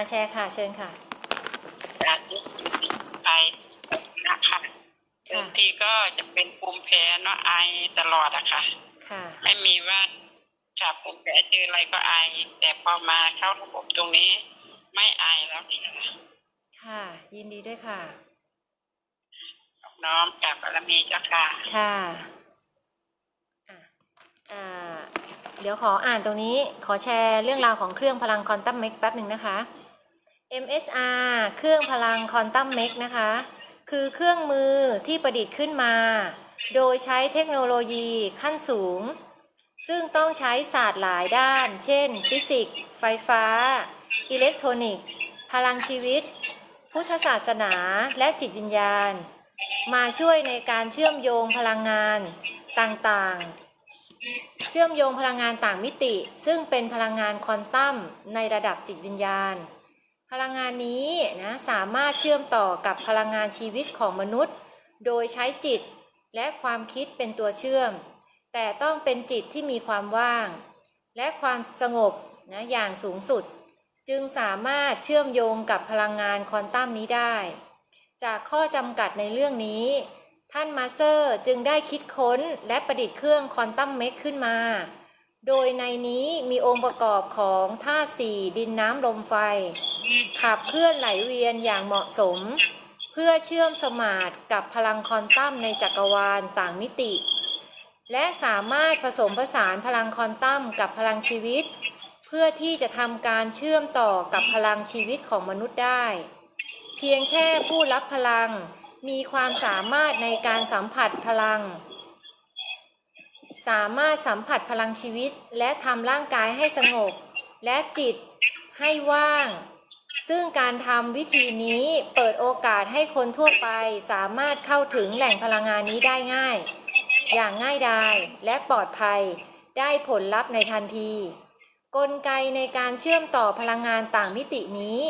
อาแชร์ค่ะ เชิญค่ะจากที่สีไปนะคะบางทีก็จะเป็นภูมิแพ้เนาะไอตลอดอะค่ะ ค่ะ ไม่มีว่าค่ะภูมิแพ้เจออะไรก็ไอ แต่พอมาเข้าระบบตรงนี้ไม่ไอแล้วค่ะค่ะ ยินดีด้วยค่ะ น้อมกับบารมีเจ้าค่ะ ค่ะอะอ่าเดี๋ยวขออ่านตรงนี้ ขอแชร์เรื่องราวของเครื่องพลังควอนตัมเมกแป๊บหนึ่งนะคะ MSR เครื่องพลังควอนตัมเมกนะคะ คือเครื่องมือที่ประดิษฐ์ขึ้นมา โดยใช้เทคโนโลยีขั้นสูง ซึ่งต้องใช้ศาสตร์หลายด้าน เช่น ฟิสิกส์ ไฟฟ้า อิเล็กทรอนิกส์ พลังชีวิต พุทธศาสนาและจิตวิญญาณ มาช่วยในการเชื่อมโยงพลังงานต่างๆ เชื่อมโยงพลังงานต่างมิติ ซึ่งเป็นพลังงานควอนตัมในระดับจิตวิญญาณ พลังงานนี้นะสามารถเชื่อมต่อกับพลังงานชีวิตของมนุษย์ โดยใช้จิตและความคิดเป็นตัวเชื่อม แต่ต้องเป็นจิตที่มีความว่าง และความสงบนะอย่างสูงสุด จึงสามารถเชื่อมโยงกับพลังงานควอนตัมนี้ได้ จากข้อจำกัดในเรื่องนี้ ท่านมาเซอร์จึงได้คิดค้นและประดิษฐ์เครื่องควอนตัมเมกขึ้นมา โดยในนี้มีองค์ประกอบของธาตุสี่ดินน้ำลมไฟ ขับเคลื่อนไหลเวียนอย่างเหมาะสม เพื่อเชื่อมสมาร์ทกับพลังควอนตัมในจักรวาลต่างมิติ และสามารถผสมผสานพลังควอนตัมกับพลังชีวิต เพื่อที่จะทำการเชื่อมต่อกับพลังชีวิตของมนุษย์ได้ เพียงแค่ผู้รับพลังมีความสามารถในการสัมผัสพลัง สามารถสัมผัสพลังชีวิตและทำร่างกายให้สงบ และจิตให้ว่าง ซึ่งการทำวิธีนี้เปิดโอกาสให้คนทั่วไปสามารถเข้าถึงแหล่งพลังงานนี้ได้ง่าย อย่างง่ายดายและปลอดภัย ได้ผลลัพธ์ในทันที กลไกในการเชื่อมต่อพลังงานต่างมิตินี้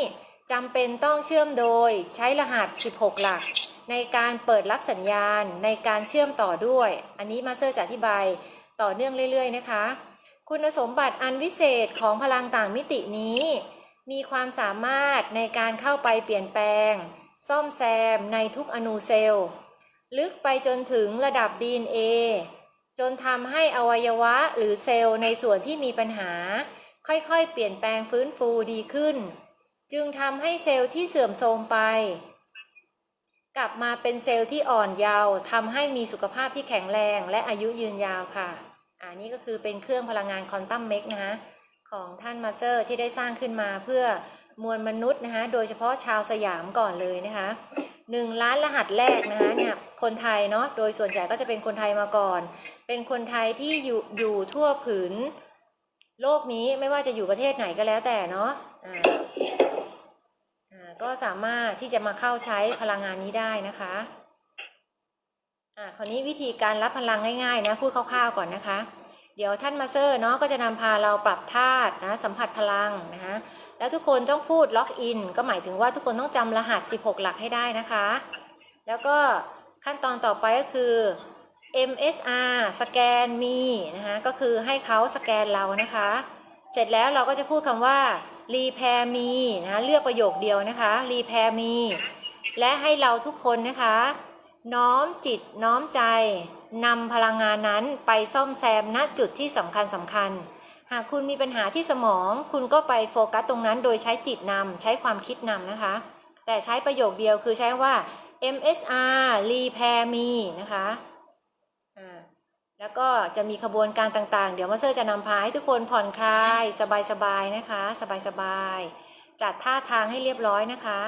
จำเป็นต้องเชื่อมโดยใช้รหัส 16 หลัก ในการเปิดรับสัญญาณในการเชื่อมต่อด้วย อันนี้มาเตอร์จะอธิบาย ต่อเนื่องเรื่อยๆนะคะ คุณสมบัติอันวิเศษของพลังต่างมิตินี้ มีความสามารถในการเข้าไปเปลี่ยนแปลง ซ่อมแซมในทุกอนูเซลล์ ลึกไปจนถึงระดับ DNA จนทำให้อวัยวะหรือเซลล์ในส่วนที่มีปัญหา ค่อยๆ เปลี่ยนแปลงฟื้นฟูดีขึ้น จึงทำให้เซลล์ที่เสื่อมโทรมไป กลับมาเป็นเซลล์ที่อ่อนเยาว์ทำให้มีสุขภาพที่แข็งแรงและอายุยืนยาวค่ะ อันนี้ก็คือเป็นเครื่องพลังงานควอนตัมเมกนะคะของท่านมาเซอร์ที่ได้สร้างขึ้นมาเพื่อมวลมนุษย์นะคะโดยเฉพาะชาวสยามก่อนเลยนะคะหนึ่งล้านรหัสแรกนะคะเนี่ยคนไทยเนาะโดยส่วนใหญ่ก็จะเป็นคนไทยมาก่อน เป็นคนไทยที่อยู่อยู่ทั่วผืนโลกนี้ไม่ว่าจะอยู่ประเทศไหนก็แล้วแต่เนาะอ่าก็สามารถที่จะมาเข้าใช้พลังงานนี้ได้นะคะ อ่าคราวนี้วิธีการรับพลังง่ายๆนะพูดคร่าวๆก่อนนะคะ เดี๋ยวท่านมาเซอร์เนาะก็จะนำพาเราปรับธาตุนะสัมผัสพลังนะคะแล้วทุกคนต้องพูดล็อกอินก็หมายถึงว่าทุกคนต้องจำรหัส 16 หลักให้ได้นะคะ แล้วก็ขั้นตอนต่อไปก็คือ MSR สแกนมีนะคะก็คือให้เขาสแกนเรานะคะ เสร็จแล้วเราก็จะพูดคำว่า repair me นะคะเลือกประโยคเดียวนะคะ repair me และให้เราทุกคนนะคะ น้อมจิตน้อมใจนำพลังงานนั้นไปซ่อมแซมณจุดที่สำคัญสำคัญ หากคุณมีปัญหาที่สมอง คุณก็ไปโฟกัสตรงนั้น โดยใช้จิตนำใช้ความคิดนำนะคะ แต่ใช้ประโยคเดียวคือใช้ว่า MSR repair me นะคะแล้วก็จะมีขบวนการต่างๆ เดี๋ยวมาเตอร์จะนำพาให้ทุกคนผ่อนคลาย สบายๆนะคะ สบายๆจัดท่าทางให้เรียบร้อยนะคะ